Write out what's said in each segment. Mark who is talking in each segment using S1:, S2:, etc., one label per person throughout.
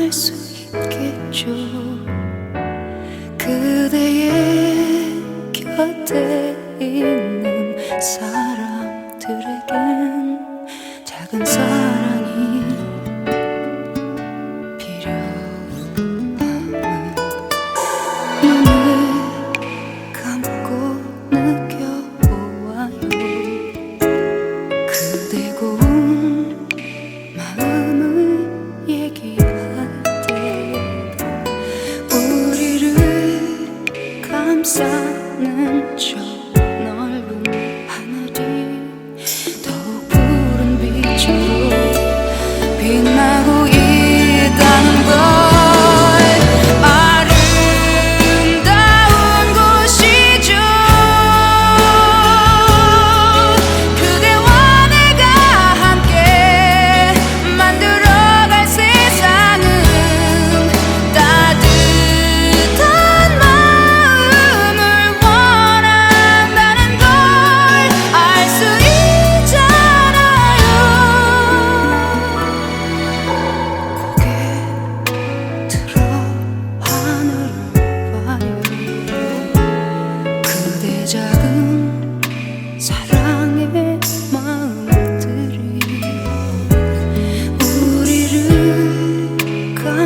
S1: 할 수 있겠죠. 그대의 곁에 있는 사람들에겐 작은 사랑이 필요함은 눈을 감고 느껴보아요. 그대고 감싸는 척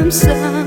S1: I'm sorry.